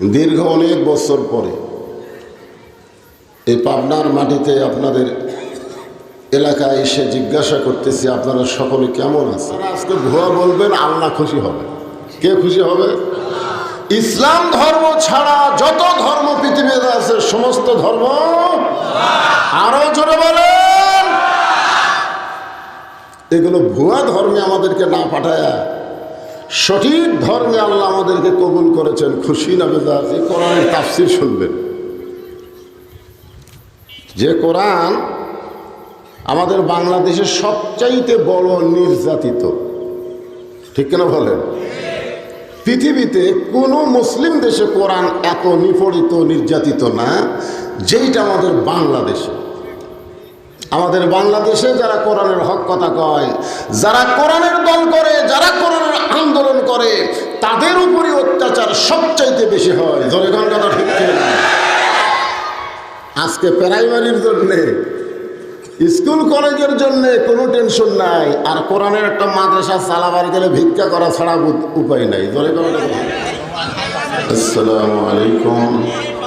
দীর্ঘ অনেক বছর পরে এই পাবনার মাটিতে আপনাদের এলাকায় এসে জিজ্ঞাসা করতেছি, আপনারা সকলে কেমন আছেন? আজকে ভুয়া বলবেন, আল্লাহ খুশি হবে। কে খুশি হবে? ইসলাম ধর্ম ছাড়া যত ধর্ম পৃথিবীতে আছে, সমস্ত ধর্ম আরও জোরে বলেন। এগুলো ভুয়া ধর্মে আমাদেরকে না পাঠায় সঠিক ধর্মে আল্লাহ আমাদেরকে কবুল করেছেন। খুশি না এই কোরআনের তাফসির শুনবেন। যে কোরআন আমাদের বাংলাদেশের সবচাইতে বড় নির্যাতিত। ঠিক কিনা বলেন? পৃথিবীতে কোনো মুসলিম দেশে কোরআন এত নিপড়িত, নির্যাতিত না, যেইটা আমাদের বাংলাদেশে। আমাদের বাংলাদেশে যারা কোরআনের হক কথা কয়, যারা কোরআনের দল করে, যারা কোরআনের আন্দোলন করে, তাদের উপরই অত্যাচার সবচাইতে বেশি হয়। ধরে কথা ঠিক আজকে প্রাইমারির জন্যে, স্কুল, কলেজের জন্য কোনো টেনশন নাই, আর কোরআনের একটা মাদ্রাসা চালাবার গেলে ভিক্ষা করা ছাড়া উপায় নাই। ধরে কোন? আসসালামু আলাইকুম।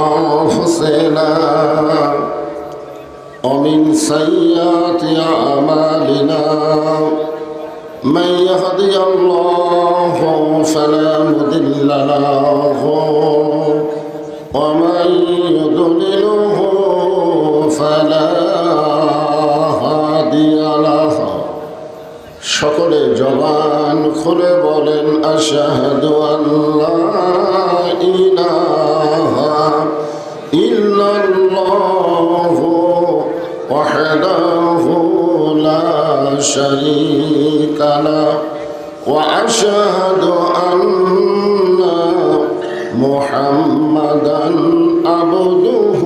أنفسنا ومن سيئات أعمالنا من يهدي الله فلا مضل له ومن يضلله فلا هادي له সকলে জবান খুলে বলেন আশাহাদু আল্লাহ ইলাহা إلا الله وحده لا شريك له. وأشهد أن محمدا عبده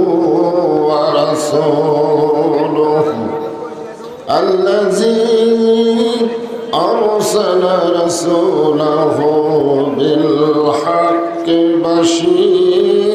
ورسوله الذي أرسل رسوله بالحق بشيرا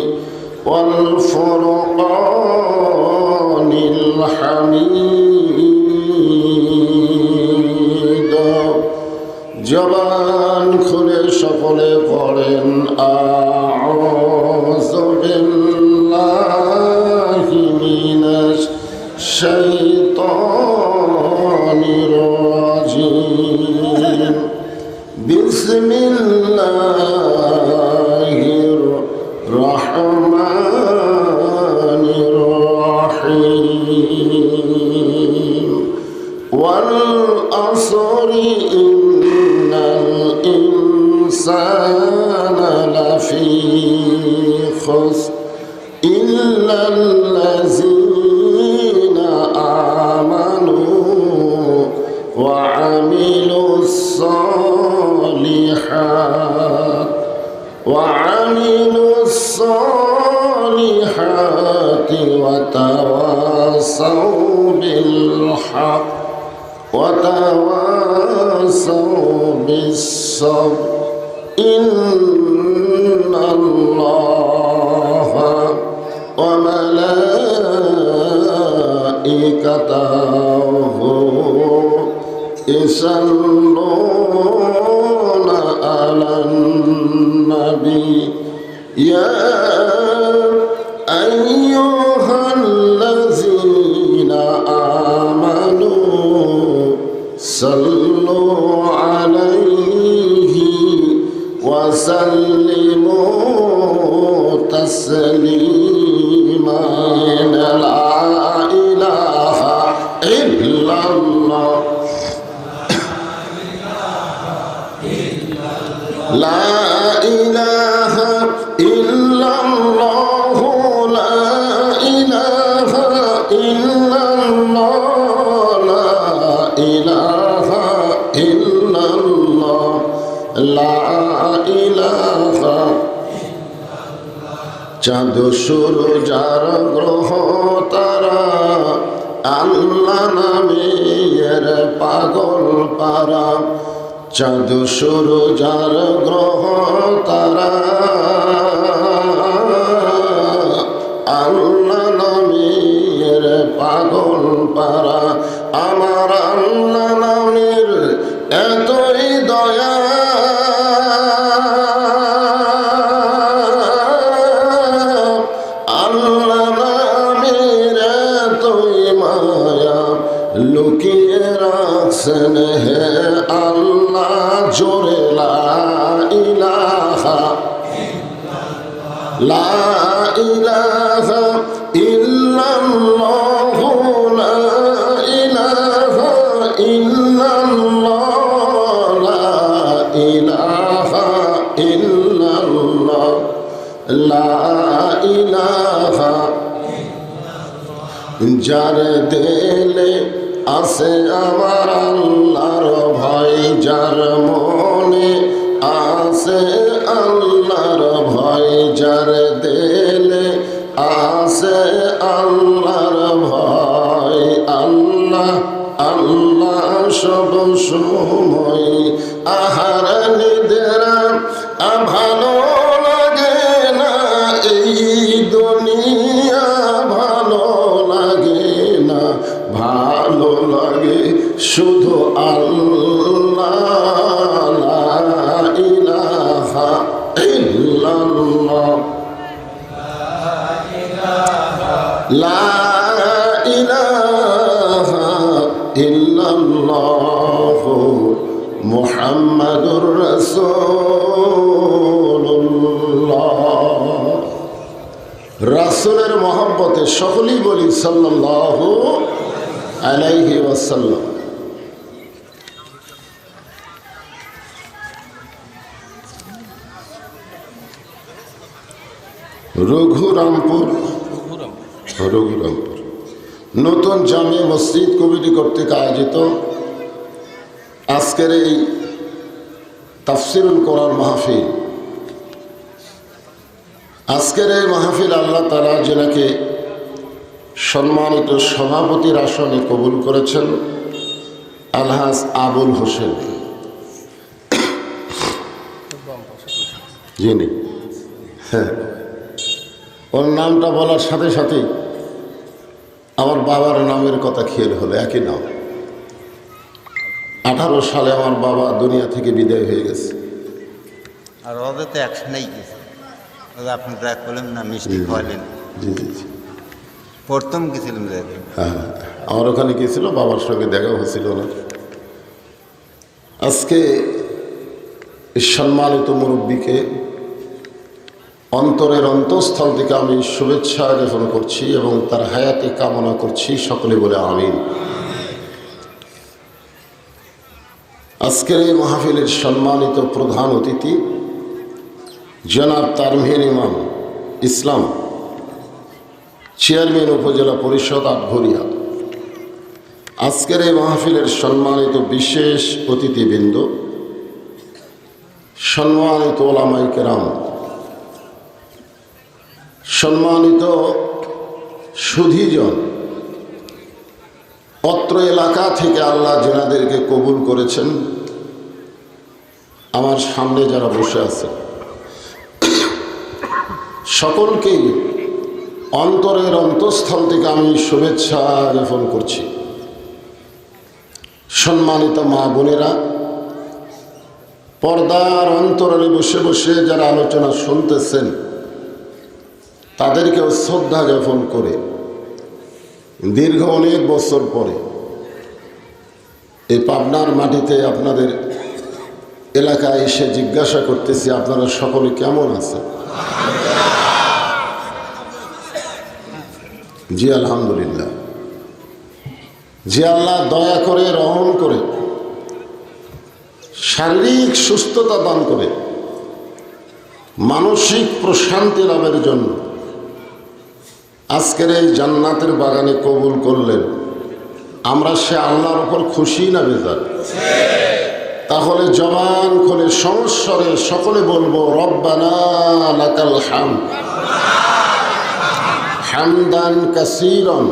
والفرقان الحميد জবান খুলে সকলে পড়েন আউযু وتواصوا بالصبر. إن الله وملائكته يصلون على النبي. يا وسلموا تسليما চাঁদ সূর্য যার গ্রহ তারা, আল্লাহ নামের পাগল পারা। চাঁদ সূর্য যার গ্রহ তারা, আল্লাহ নামের পাগল পারা। লুকিয়ে রাখছেন হে আল্লাহ, জোরে লা ইলাহা ইল্লাল্লাহু। লা ইলাহা ইল্লাল্লাহ লা ইলাহা ইল্লাল্লাহ। লা ইলাহা যার দেলে আছে আমার আল্লাহর ভাই যার মনে আছে আল্লাহর ভয়, যার দেলে আছে আল্লাহর ভয়। আল্লাহ আল্লাহ সব সময় আহার শুধু আল্লাহ রাসূলের মহব্বতে সকলেই বলি সাল্লাল্লাহু আলাইহি ওয়াসাল্লাম। রঘুরামপুর। রঘুরামপুর। নতুন জামিয়া মসজিদ কমিটি কর্তৃক আয়োজিত আজকের এই তাফসিরুল কোরআন মাহফিল। আজকের এই মাহফিল আল্লাহ তালা যেনাকে সম্মানিত সভাপতির আসনে কবুল করেছেন আলহাজ আবুল হোসেন। যিনি হ্যাঁ। ওর নামটা বলার সাথে সাথেই আমার বাবার নামের কথা খেয়াল হলো একই নাম। আঠারো সালে আমার বাবা দুনিয়া থেকে বিদায় হয়ে গেছে। আর ওদের তো একসাথেই গেছে আপনি ট্র্যাক করলেন না মিষ্টি খাওয়ালেন। জি জি জি। প্রথম গেছিলাম দেখে হ্যাঁ আমার ওখানে গিয়েছিল বাবার সঙ্গে দেখা হয়েছিল না। আজকে সম্মানিত মুরব্বীকে অন্তরের অন্তঃস্থল থেকে আমি শুভেচ্ছা জ্ঞাপন করছি এবং তার হায়াতে কামনা করছি সকলে বলে আমিন। আজকের এই মাহফিলের সম্মানিত প্রধান অতিথি জনাব তারমিন ইমাম ইসলাম, চেয়ারম্যান উপজেলা পরিষদ আটঘরিয়া। আজকের এই মাহফিলের সম্মানিত বিশেষ অতিথিবৃন্দ, সম্মানিত ওলামাই কেরাম সম্মানিত সুধীজন, অত্র এলাকা থেকে আল্লাহ জেনাদেরকে কবুল করেছেন, আমার সামনে যারা বসে আছে, সকলকেই অন্তরের অন্তঃস্থল থেকে আমি শুভেচ্ছা জ্ঞাপন করছি। সম্মানিত মা বোনেরা, পর্দার অন্তরালে বসে বসে যারা আলোচনা শুনতেছেন তাদেরকেও শ্রদ্ধা জ্ঞাপন করে। দীর্ঘ অনেক বছর পরে এই পাবনার মাটিতে আপনাদের এলাকায় এসে জিজ্ঞাসা করতেছি, আপনারা সকলে কেমন আছেন? জি, আলহামদুলিল্লাহ। যে আল্লাহ দয়া করে, রহম করে, শারীরিক সুস্থতা দান করে, মানসিক প্রশান্তি লাভের জন্য আজকের এই জান্নাতের বাগানে কবুল করলেন। আমরা সে আল্লাহর উপর খুশি না বেজার? তাহলে জবান খুলে সংস্বরে সকলে বলব, রব্বানা হাম হামদান কাসিরন।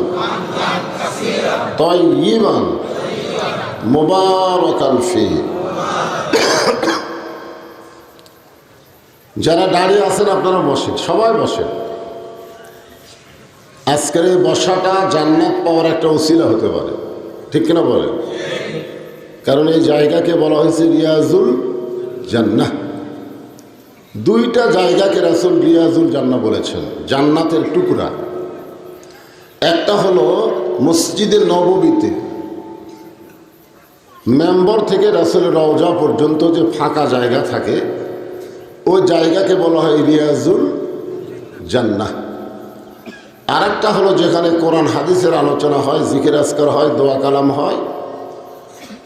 তয়িবান মোবারকান ফি। যারা দাঁড়িয়ে আছেন আপনারা বসেন, সবাই বসেন। আজকের এই বসাটা জান্নাত পাওয়ার একটা ওসিলা হতে পারে। ঠিক কিনা বলেন? কারণ এই জায়গাকে বলা হয়েছে রিয়াজুল জান্নাহ। দুইটা জায়গাকে রাসুল রিয়াজুল জান্না বলেছেন, জান্নাতের টুকরা। একটা হলো মসজিদে নববীতে মেম্বর থেকে রাসুলের রওজা পর্যন্ত যে ফাঁকা জায়গা থাকে, ওই জায়গাকে বলা হয় রিয়াজুল জান্নাহ। আরেকটা হলো যেখানে কোরআন হাদিসের আলোচনা হয়, জিকির আজকার হয়, দোয়া কালাম হয়,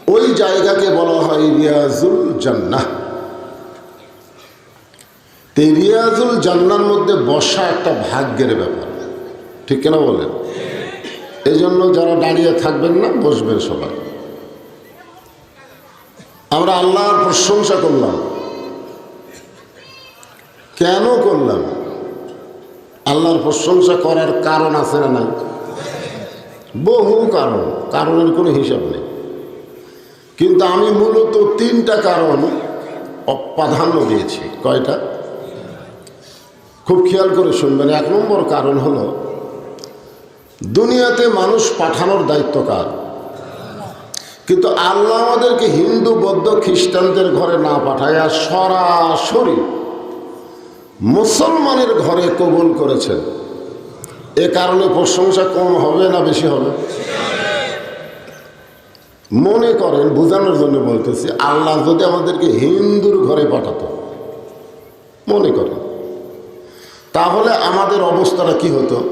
ওই জায়গাকে বলা হয় রিয়াজুল জান্নাহ। এই রিয়াজুল জান্নার মধ্যে বসা একটা ভাগ্যের ব্যাপার। ঠিক কেনা বলেন? এই জন্য যারা দাঁড়িয়ে থাকবেন না, বসবেন সবাই। আমরা আল্লাহর প্রশংসা করলাম। কেন করলাম? আল্লাহর প্রশংসা করার কারণ আছে না নাই? বহু কারণ, কারণের কোনো হিসাব নেই। কিন্তু আমি মূলত তিনটা কারণ প্রাধান্য দিয়েছি। কয়টা? খুব খেয়াল করে শুনবেন। এক নম্বর কারণ হলো, দুনিয়াতে মানুষ পাঠানোর দায়িত্ব কার? কিন্তু আল্লাহ আমাদেরকে হিন্দু, বৌদ্ধ, খ্রিস্টানদের ঘরে না পাঠায় সরাসরি মুসলমানের ঘরে কবুল করেছেন। এ কারণে প্রশংসা কম হবে না বেশি হবে? মনে করেন, বোঝানোর জন্য বলতেছি, আল্লাহ যদি আমাদেরকে হিন্দুর ঘরে পাঠাতো, মনে করেন। তাহলে আমাদের অবস্থাটা কি হতো?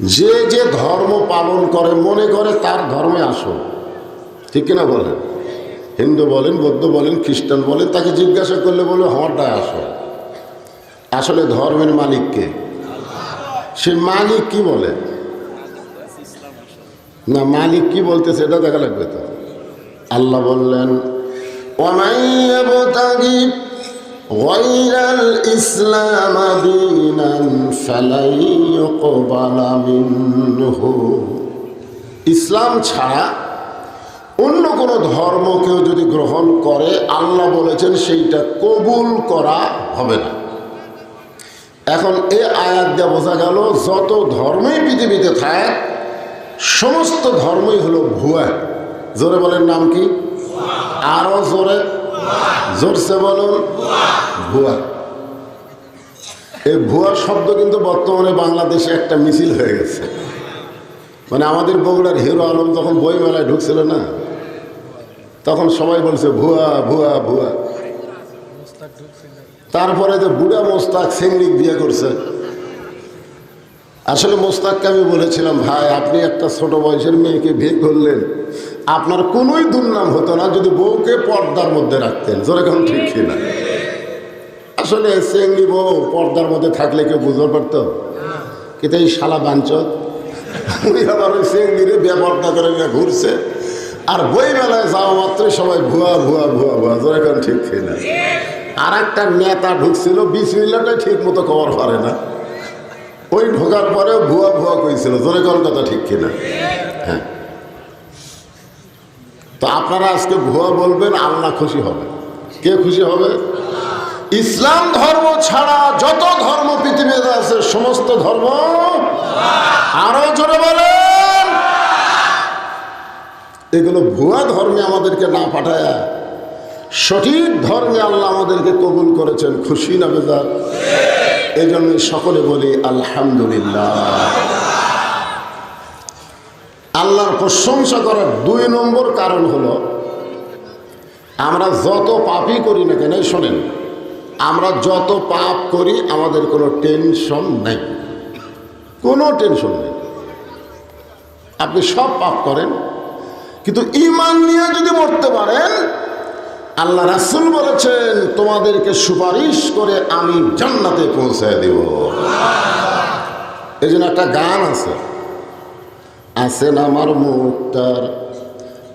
যে যে ধর্ম পালন করে, মনে করে তার ধর্মে আসো। ঠিক কিনা বলেন? হিন্দু বলেন বৌদ্ধ বলেন খ্রিস্টান বলেন তাকে জিজ্ঞাসা করলে বলে হওয়ারটায় আসো আসলে ধর্মের মালিককে সে মালিক কি বলে না মালিক কি বলতে সেটা দেখা লাগবে তো আল্লাহ বললেন وَمَن يَبْتَغِي غَيْرَ الْإِسْلَامَ دِينًا فَلَن يُقْبَلَ مِنْهُ ইসলাম ছাড়া অন্য কোনো ধর্ম কেউ যদি গ্রহণ করে, আল্লাহ বলেছেন সেইটা কবুল করা হবে না। এখন এ আয়াত দিয়ে বোঝা গেল, যত ধর্মই পৃথিবীতে থাক, সমস্ত ধর্মই হলো ভুয়া। জোরে বলেন নাম কি? আরও জোরে। জোরসে বলুন, ভুয়া। এই ভুয়া শব্দ কিন্তু বর্তমানে বাংলাদেশে একটা মিছিল হয়ে গেছে। মানে আমাদের বগুড়ার হিরো আলম যখন বই মেলায় ঢুকছিল না তখন সবাই বলছে, ভুয়া ভুয়া ভুয়া। তারপরে যে বুড়া মোস্তাক সেঙ্গিক বিয়ে করছে। আসলে মোস্তাককে আমি বলেছিলাম, ভাই, আপনি একটা ছোট বয়সের মেয়েকে বিয়ে করলেন। আপনার কোনোই দুর্নাম হতো না যদি বউকে পর্দার মধ্যে রাখতেন। জোরে কেমন ঠিক না? আসলে সেঙ্গি বউ পর্দার মধ্যে থাকলে কেউ বুঝতে পারতো? কিন্তু এই শালা বাঞ্চত। উনি আবার ওই সেঙ্গিরে বেপর্দা করে ঘুরছে। আর বই মেলায় যাওয়া মাত্রই সবাই ভুয়া ভুয়া ভুয়া ভুয়া। জোরে কেমন ঠিক না আর একটা নেতা ঢুকছিল মিনিটটাই ঠিক মতো কভার পারে না। ওই ঢোকার পরে ভুয়া ভুয়া কইছিল জোরে কোন কথা ঠিক কিনা হ্যাঁ। তো আপনারা আজকে ভুয়া বলবেন, আল্লাহ খুশি হবে। কে খুশি হবে? ইসলাম ধর্ম ছাড়া যত ধর্ম পৃথিবীতে আছে, সমস্ত ধর্ম আরও জোরে বলেন। এগুলো ভুয়া ধর্মে আমাদেরকে না পাঠায়। সঠিক ধর্মে আল্লাহ আমাদেরকে কবুল করেছেন। খুশি না বেজার এই জন্য সকলে বলি, আলহামদুলিল্লাহ। আল্লাহর প্রশংসা করার দুই নম্বর কারণ হলো, আমরা যত পাপই করি না কেন শোনেন, আমরা যত পাপ করি, আমাদের কোনো টেনশন নাই। কোনো টেনশন নেই। আপনি সব পাপ করেন কিন্তু ইমান নিয়ে যদি মরতে পারেন, আল্লাহ রাসুল বলেছেন, তোমাদেরকে সুপারিশ করে আমি জান্নাতে পৌঁছায় দেব। এই জন্য একটা গান আছে। আছেন আমার মুক্তার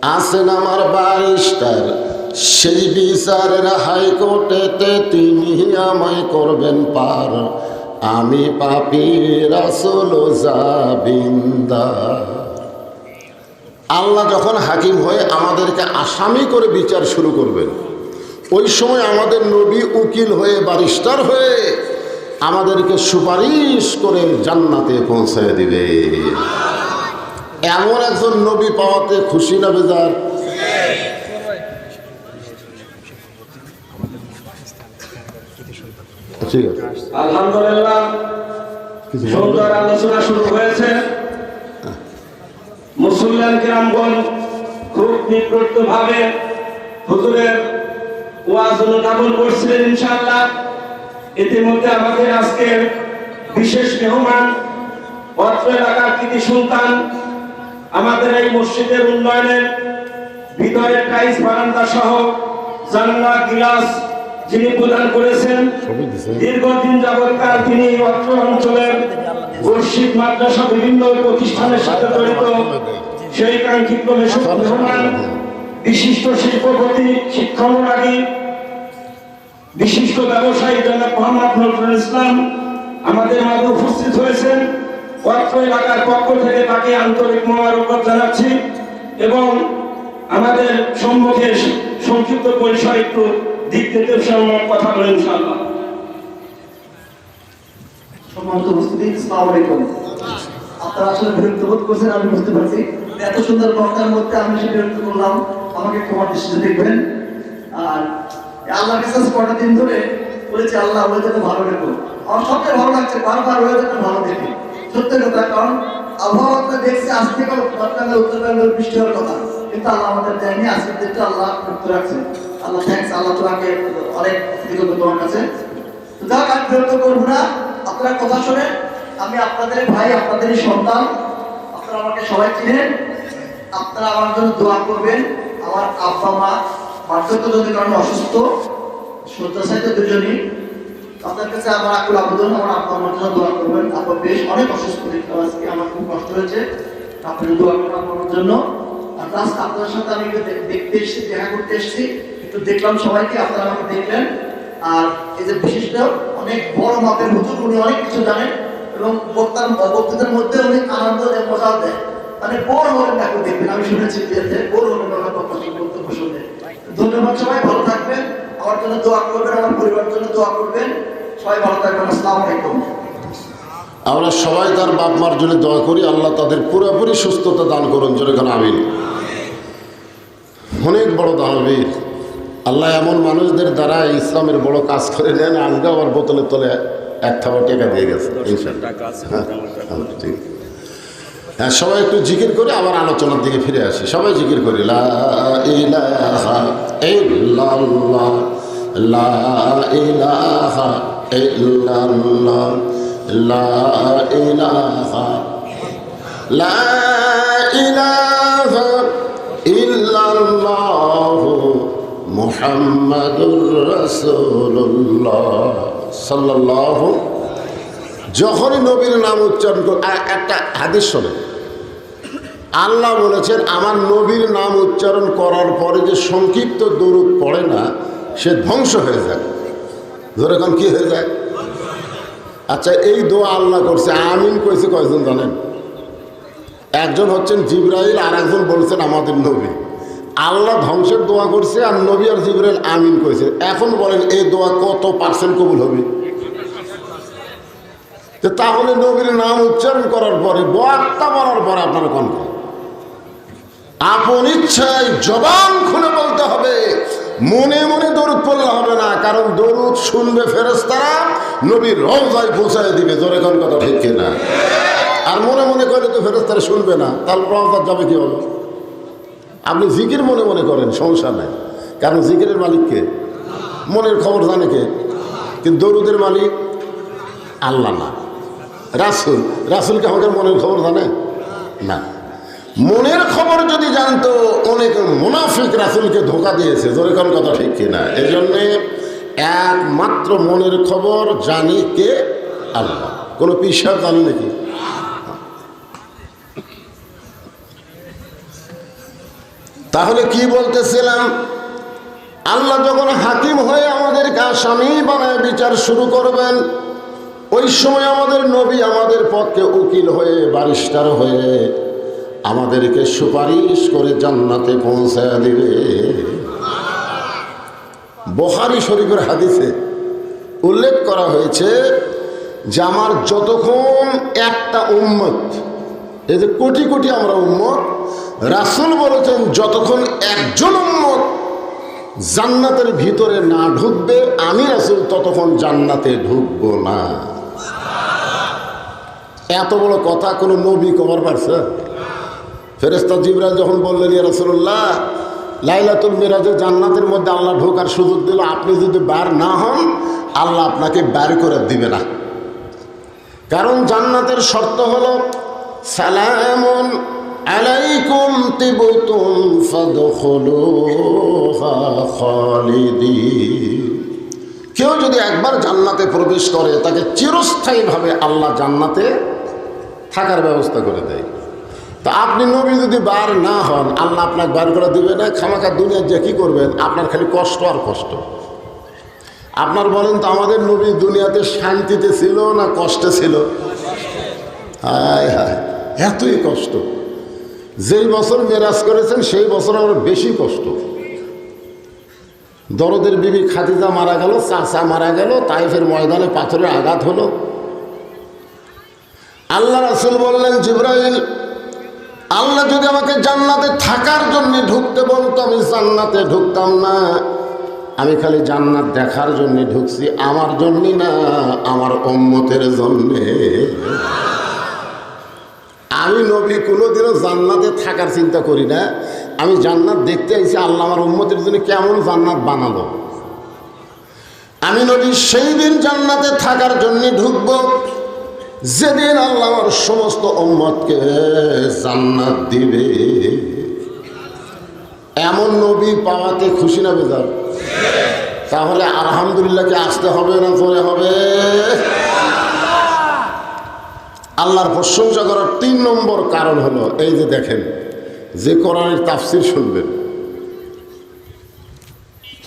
আছেন আমার বারিস্টার সেই বিচারের হাইকোর্টেতে তিনি আমায় করবেন পার। আমি পাপি রাসুল জাবিন্দার। আল্লাহ যখন হাকিম হয়ে আমাদেরকে আসামি করে বিচার শুরু করবেন ওই সময় আমাদের নবী উকিল হয়ে বারিস্টার হয়ে আমাদেরকে সুপারিশ করে জান্নাতে পৌঁছে দিবে। এমন একজন নবী পাওয়াতে খুশি না বেজার? ঠিক আছে। আলহামদুলিল্লাহ সুন্দর আলোচনা শুরু হয়েছে। মুসলমান কিরামগণ খুব নিকৃষ্ট ভাবে হুজুরের ওয়াজ অনুধাবন করছিলেন ইনশাআল্লাহ। ইতিমধ্যে আমাদের আজকের বিশেষ মেহমান, অত্র এলাকার কৃতি সন্তান, আমাদের এই মসজিদের উন্নয়নের ভিতরে টাইস বারান্দা সহ জানলা, গিলাস যিনি প্রদান করেছেন। দীর্ঘদিন যাবৎকাল তিনি অত্র অঞ্চলের মসজিদ মাদ্রাসা বিভিন্ন প্রতিষ্ঠানের সাথে জড়িত। সেই কাঙ্ক্ষিত বিশিষ্ট শিল্পপতি শিক্ষানুরাগী বিশিষ্ট ব্যবসায়ী জনাব মোহাম্মদ নজরুল ইসলাম আমাদের মাঝে উপস্থিত হয়েছেন। অত্র এলাকার পক্ষ থেকে তাকে আন্তরিক মোবারকবাদ জানাচ্ছি এবং আমাদের সম্মুখে সংক্ষিপ্ত পরিসর একটু দিক নির্দেশনামূলক কথা বলেন ইনশাআল্লাহ। সম্মানিত উপস্থিতি, আসসালামু আলাইকুম। আপনারা আসলে বিরক্ত বোধ করছেন, আমি বুঝতে পারছি। এত সুন্দর বক্তার মধ্যে আমি সে বিরক্ত করলাম। আমাকে ক্ষমার দৃষ্টিতে দেখবেন। আর আল্লাহর কাছে কটা দিন ধরে বলেছি, আল্লাহ ওয়েদারটা ভালো রেখো আমার সবচেয়ে ভালো লাগছে, বারবার ওয়েদারটা ভালো দেখি। সত্যি কথা, কারণ আবহাওয়াটা দেখছি আজ থেকে উত্তরবঙ্গের বৃষ্টি হওয়ার কথা। কিন্তু আল্লাহ আমাদের দেয়নি, আজকের দিনটা আল্লাহ মুক্ত রাখছে আল্লাহ থ্যাংকস আল্লাহ তোমাকে অনেক কৃতজ্ঞ তোমার কাছে। যাক, আমি বিরক্ত করব না। আপনারা কথা শোনেন। আমি আপনাদের ভাই, আপনাদেরই সন্তান। আপনারা আমাকে সবাই চিনেন। আপনারা আমার জন্য দোয়া করবেন। আমার আব্বা, মা, বার্ধক্য যদি কারণে অসুস্থ, শয্যাশায়িত দুজনই আপনার কাছে আমার আকুল আবেদন, আমার আব্বা, আমার জন্য দোয়া করবেন। আব্বা বেশ অনেক অসুস্থ দেখলাম আজকে আমার খুব কষ্ট হয়েছে। আপনি দোয়া আমার জন্য। আর প্লাস আপনার সাথে আমি দেখতে এসেছি, দেখা করতে এসেছি। একটু দেখলাম সবাইকে, আপনারা আমাকে দেখলেন। আর এই যে বিশিষ্ট অনেক বড় মাপের হুজুর, উনি অনেক কিছু জানেন এবং বক্তার বক্তৃতার মধ্যে উনি আনন্দ মজাও দেয়। মানে বড় হলেন কেউ দেখবেন, আমি শুনেছি বিয়েতে বড় হলেন শুনে বক্তব্য শুনে ধন্যবাদ সবাই, ভালো থাকবেন। আমার জন্য দোয়া করবেন, আমার পরিবারের জন্য দোয়া করবেন। সবাই ভালো থাকবেন, আসসালামু আলাইকুম। আমরা সবাই তার বাপ মার জন্য দোয়া করি, আল্লাহ তাদের পুরোপুরি সুস্থতা দান করুন যেরকম আমিন। অনেক বড় দানবীর। আল্লাহ এমন মানুষদের দ্বারা ইসলামের বড় কাজ করে নেন আলগা আবার বোতলের তলে এক থাবা টাকা দিয়ে গেছে। হ্যাঁ, হ্যাঁ, ঠিক। হ্যাঁ সবাই একটু জিকির করে আবার আলোচনার দিকে ফিরে আসি। সবাই জিকির করি লা ইলাহা ইল্লাল্লাহ লা ইলাহা ইল্লাল্লাহ লা ইলাহা লা ইলাহা ইল্লাল্লাহ যখনই নবীর নাম উচ্চারণ কর একটা হাদিস শোনে। আল্লাহ বলেছেন, আমার নবীর নাম উচ্চারণ করার পরে যে সংক্ষিপ্ত দরুদ পড়ে না, সে ধ্বংস হয়ে যায়। ধরে এখন কি হয়ে যায়? আচ্ছা এই দোয়া আল্লাহ করছে। আমিন কইছে কয়জন জানেন? একজন হচ্ছেন জিব্রাইল আর একজন বলছেন আমাদের নবী। আল্লাহ ধ্বংসের দোয়া করছে আর নবী আর জিব্রাইল আমিন কইছে। এখন বলেন, এই দোয়া কত পার্সেন্ট কবুল হবে? তাহলে নবীর নাম উচ্চারণ করার পরে বক্তা বলার পরে আপনারা কোন আপন ইচ্ছায় জবান খুলে বলতে হবে, মনে মনে দরুদ পড়লে হবে না, কারণ দরুদ শুনবে ফেরেস্তারা নবীর রওজায় পৌঁছায় দিবে, জোরে কোন কথা ঠিক না আর মনে মনে করলে তো ফেরেস্তারা শুনবে না, তাহলে রওজার যাবে কি হবে আপনি জিকির মনে মনে করেন, সমস্যা নাই। কারণ জিকিরের মালিককে মনের খবর জানে কে? কিন্তু দরুদের মালিক আল্লাহ না। রাসুল রাসুলকে আমাদের মনের খবর জানে? না। মনের খবর যদি জানতো, অনেক মুনাফিক রাসুলকে ধোকা দিয়েছে। জোরে কোন কথা ঠিক কিনা এই জন্যে একমাত্র মনের খবর জানি কে? আল্লাহ। কোনো পিসাব জানি নাকি? তাহলে কি বলতেছিলাম? আল্লাহ যখন হাকিম হয়ে আমাদেরকে আসামি বানায় বিচার শুরু করবেন, ওই সময় আমাদের নবী আমাদের পক্ষে উকিল হয়ে বারিস্টার হয়ে আমাদেরকে সুপারিশ করে জান্নাতে পৌঁছায় দিবে। বহারি শরীফের হাদিসে উল্লেখ করা হয়েছে যে আমার যতক্ষণ একটা উম্মত, এই যে কোটি কোটি আমরা উম্মত রাসুল বলেছেন, যতক্ষণ একজন উম্মত জান্নাতের ভিতরে না ঢুকবে, আমি রাসুল ততক্ষণ জান্নাতে ঢুকবো না। এত বড় কথা কোনো নবী কবার পারছে? ফেরেস্তা জিবরাজ যখন বললেন, ইয়া রসুল্লাহ লাইলাতুল মিরাজে জান্নাতের মধ্যে আল্লাহ ঢোকার সুযোগ দিল, আপনি যদি বার না হন, আল্লাহ আপনাকে বার করে দিবে না। কারণ জান্নাতের শর্ত হলো সালামুন কেউ যদি একবার জান্নাতে প্রবেশ করে, তাকে চিরস্থায়ীভাবে আল্লাহ জান্নাতে থাকার ব্যবস্থা করে দেয়। তা আপনি নবী যদি বার না হন, আল্লাহ আপনাকে বার করে দিবে না, খামাখা দুনিয়ার যে কী করবেন, আপনার খালি কষ্ট আর কষ্ট। আপনার বলেন তো, আমাদের নবী দুনিয়াতে শান্তিতে ছিল না কষ্টে ছিল? হায় হায়, এতই কষ্ট। যেই বছর মেরাজ করেছেন, সেই বছর আমার বেশি কষ্ট। দরদের বিবি খাদিজা মারা গেল, চাচা মারা গেল, তাইফের ময়দানে পাথরের আঘাত হলো। আল্লাহ রাসুল বললেন, জিব্রাইল, আল্লাহ যদি আমাকে জান্নাতে থাকার জন্য ঢুকতে বলতো, আমি জান্নাতে ঢুকতাম না। আমি খালি জান্নাত দেখার জন্য ঢুকছি, আমার জন্যই না, আমার অম্মতের জন্যে। আমি নবী কোনোদিনও জান্নাতে থাকার চিন্তা করি না। আমি জান্নাত দেখতে আইছি, আল্লাহ আমার উম্মতের জন্য কেমন জান্নাত বানালো। আমি নবী সেই দিন জান্নাতে থাকার জন্য ঢুকব। যেদিন আল্লাহ আমার সমস্ত উম্মতকে জান্নাত দিবে। এমন নবী পাওয়াতে খুশি না বেজার? তাহলে আলহামদুলিল্লাহকে আসতে হবে না জোরে হবে? আল্লাহর প্রশংসা করার তিন নম্বর কারণ হলো, এই যে দেখেন, যে কোরআনের তাফসির শুনবেন।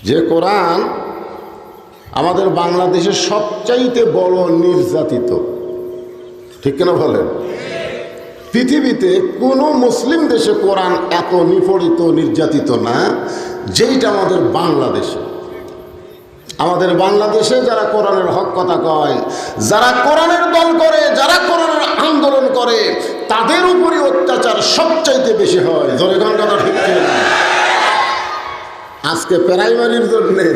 যে কোরআন আমাদের বাংলাদেশের সবচাইতে বড় নির্যাতিত। ঠিক কেন বলেন? পৃথিবীতে কোনো মুসলিম দেশে কোরআন এত নিপড়িত, নির্যাতিত না, যেইটা আমাদের বাংলাদেশে। আমাদের বাংলাদেশে যারা কোরআনের হক কথা কয়, যারা কোরআনের দল করে, যারা কোরআনের আন্দোলন করে, তাদের উপরই অত্যাচার সবচাইতে বেশি হয় ধরে কথা ঠিক? আজকে প্রাইমারির জন্যে,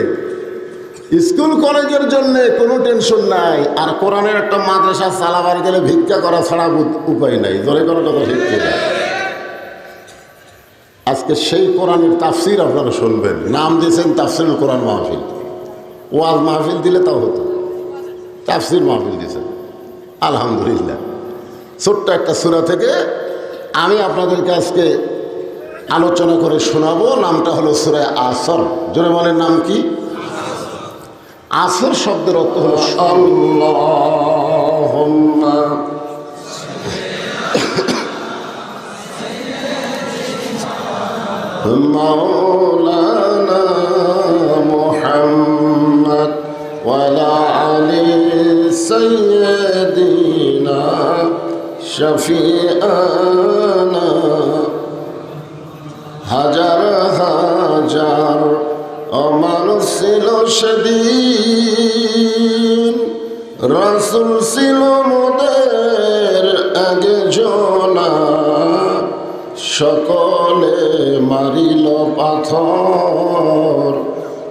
স্কুল, কলেজের জন্য কোনো টেনশন নাই, আর কোরআনের একটা মাদ্রাসা চালাবার গেলে ভিক্ষা করা ছাড়া উপায় নাই ধরে কোনো কথা কিনা? আজকে সেই কোরআনের তাফসির আপনারা শুনবেন নাম দিয়েছেন তাফসিরুল কোরআন মাহফিল ওয়াজ মাহফিল দিলে তাও হতো। তাফসির মাহফিল দিয়েছেন আলহামদুলিল্লাহ। ছোট্ট একটা সুরা থেকে আমি আপনাদেরকে আজকে আলোচনা করে শোনাবো। নামটা হলো সুরায় আসর। জোরে বলেন নাম কি? আসর শব্দের অর্থ হলো আল্লাহুম্মা سيدنا شفيعنا হাজার হাজার অমান ছিল সেদিন রসুল ছিল মোদের আগে জনা সকলে মারিল পাথর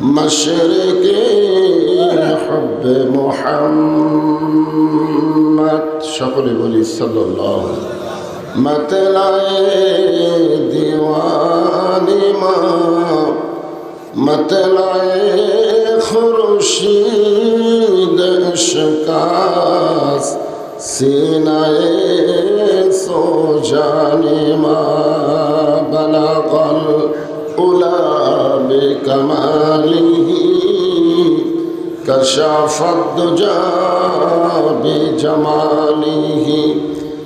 مشرق حب محمد সকলে বলি সাল্লাল্লাহু মতলায়ে দিওয়ানি মা মতলায়ে খুরশিদ শকাস সিনায়ে সোজানি মা বলাগল উলা বিকমালিহি كشف الدجى بجماله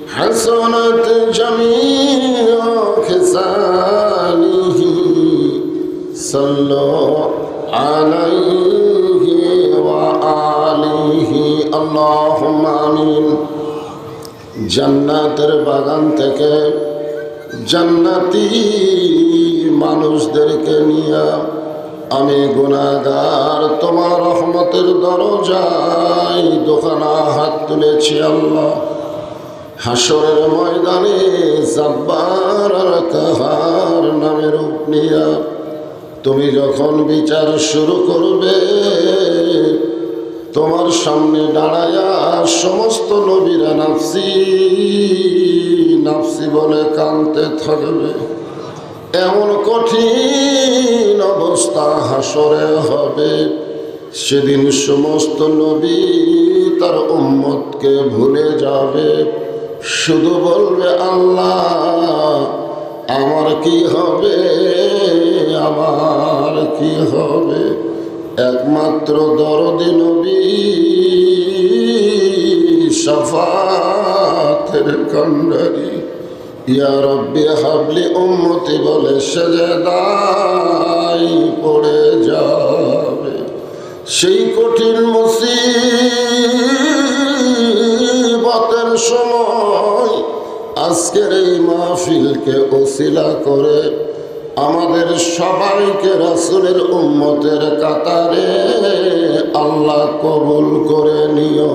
حسنت جميع خصاله صلوا عليه وآله اللهم آمين জান্নাতের বাগান থেকে জান্নাতি মানুষদেরকে নিয়ে আমি গুণাগার, তোমার রহমতের দরজায় দোকানা হাত তুলেছি আল্লাহ। হাসরের ময়দানে জব্বার আর কাহার নামের উপনিয়া তুমি যখন বিচার শুরু করবে, তোমার সামনে দাঁড়ায়া সমস্ত নবীরা নাফসি নাফসি বলে কানতে থাকবে। এমন কঠিন অবস্থা হাসরে হবে। সেদিন সমস্ত নবী তার উম্মতকে ভুলে যাবে। শুধু বলবে, আল্লাহ, আমার কি হবে? আমার কি হবে? একমাত্র দরদি নবী সাফাতের কন্ডারি ইয়া রব্বি হাবলি উম্মতি বলে সেজদাই পড়ে যাবে। সেই কঠিন মুসিবতের সময় আজকের এই মাহফিলকে ওসিলা করে আমাদের সবাইকে রাসুলের উম্মতের কাতারে আল্লাহ কবুল করে নিও।